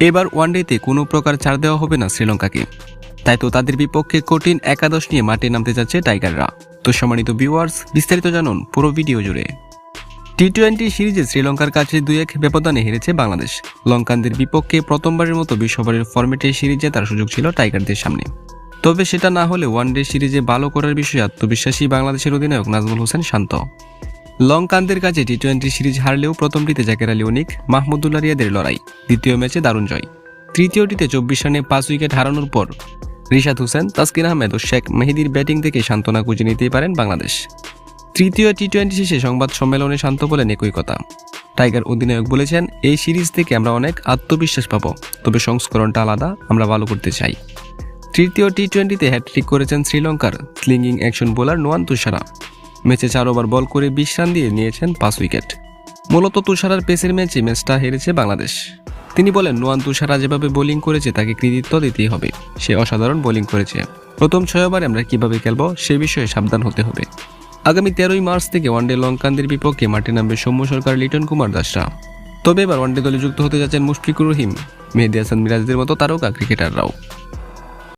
এবার ওয়ানডেতে কোনো প্রকার ছাড় দেওয়া হবে না শ্রীলঙ্কাকে। তাই তো তাদের বিপক্ষে কঠিন একাদশ নিয়ে মাঠে নামতে যাচ্ছে টাইগাররা। তো সম্মানিত ভিউয়ার্স, বিস্তারিত জানুন পুরো ভিডিও জুড়ে। টি টোয়েন্টি সিরিজে শ্রীলঙ্কার কাছে দুই এক ব্যবধানে হেরেছে বাংলাদেশ। লঙ্কানদের বিপক্ষে প্রথমবারের মতো বিশ্ববারের ফরম্যাটে সিরিজে তার সুযোগ ছিল টাইগারদের সামনে। তবে সেটা না হলে ওয়ানডে সিরিজে ভালো করার বিষয়ে আত্মবিশ্বাসী বাংলাদেশের অধিনায়ক নাজমুল হোসেন শান্ত। লঙ্কানদের কাছে টি টোয়েন্টি সিরিজ হারলেও প্রথমটিতে জাকের আলী অনিক, মাহমুদুল্লাহ রিয়াদের লড়াই, দ্বিতীয় ম্যাচে দারুণ জয়। তৃতীয়টিতে চব্বিশ রানে পাঁচ উইকেট হারানোর পর রিশাদ হোসেন, তাসকিন আহমেদ ও শেখ মেহেদির ব্যাটিং থেকে সান্ত্বনা খুঁজে নিতেই পারেন বাংলাদেশ। তৃতীয় টি টোয়েন্টি শেষে সংবাদ সম্মেলনে শান্ত বলেন একই কথা। টাইগার অধিনায়ক বলেছেন, এই সিরিজ থেকে আমরা অনেক আত্মবিশ্বাস পাবো, তবে সংস্করণটা আলাদা, আমরা ভালো করতে চাই। তৃতীয় টি টোয়েন্টিতে হ্যাট্রিক করেছেন শ্রীলঙ্কার স্লিঙ্গিং অ্যাকশন বোলার নোয়ান তুষারা। ম্যাচে চার ওভার বল করে বিশ রান দিয়ে নিয়েছেন পাঁচ উইকেট। মূলত তুষারার পেসের ম্যাচে ম্যাচটা হেরেছে বাংলাদেশ। তিনি বলেন, নোয়ান তুষারা যেভাবে বোলিং করেছে তাকে কৃতিত্ব দিতেই হবে। সে অসাধারণ বোলিং করেছে। প্রথম ছয় ওভারে আমরা কীভাবে খেলব সে বিষয়ে সাবধান হতে হবে। আগামী তেরোই মার্চ থেকে ওয়ানডে লঙ্কানদের বিপক্ষে মাঠে নামবে সৌম্য সরকার, লিটন কুমার দাসরা। তবে এবার ওয়ানডে দলে যুক্ত হতে যাচ্ছেন মুশফিকুর রহিম, মেহেদি হাসান মিরাজদের মতো তারকা ক্রিকেটাররাও।